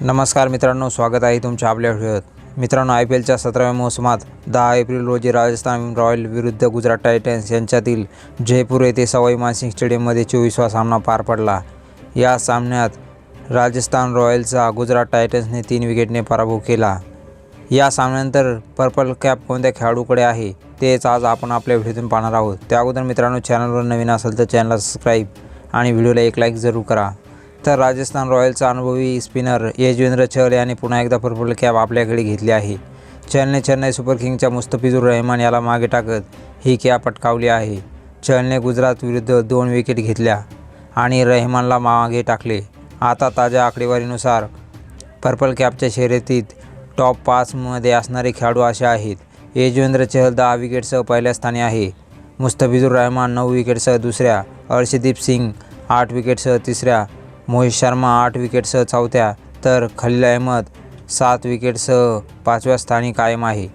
नमस्कार मित्रांनो स्वागत आहे तुमच्या आपल्या व्हिडिओत. मित्रांनो आय पी एलच्या सतराव्या मोसमात दहा एप्रिल रोजी राजस्थान रॉयल विरुद्ध गुजरात टायटन्स यांच्यातील जयपूर येथे सवाई मानसिंग स्टेडियममध्ये चोवीसवा सामना पार पडला. या सामन्यात राजस्थान रॉयल्सचा गुजरात टायटन्सने तीन विकेटने पराभव केला. या सामन्यानंतर पर्पल कॅप कोणत्या खेळाडूकडे आहे तेच आज आपण आपल्या व्हिडिओतून पाहणार आहोत. त्या अगोदर मित्रांनो चॅनलवर नवीन असेल तर चॅनलला सबस्क्राईब आणि व्हिडिओला एक लाईक जरूर करा. तर राजस्थान रॉयलचा अनुभवी स्पिनर यजवेंद्र चहल याने पुन्हा एकदा पर्पल कॅप आपल्याकडे घेतली आहे. चहलने चेन्नई सुपर किंगच्या मुस्तफिजूर रहमान याला मागे टाकत ही कॅप पटकावली आहे. चहलने गुजरात विरुद्ध दोन विकेट घेतल्या आणि रहमानला मागे टाकले. आता ताज्या आकडेवारीनुसार पर्पल कॅपच्या शर्यतीत टॉप पाचमध्ये असणारे खेळाडू असे आहेत. यजवेंद्र चहल दहा विकेटसह पहिल्या स्थानी आहे. मुस्तफिजूर रहमान नऊ विकेटसह दुसऱ्या. अर्षदीप सिंग आठ विकेटसह तिसऱ्या. मोहित शर्मा आठ विकेटसह चौथ्या तर खलील अहमद सात विकेटसह पाचव्या स्थानी कायम आहे.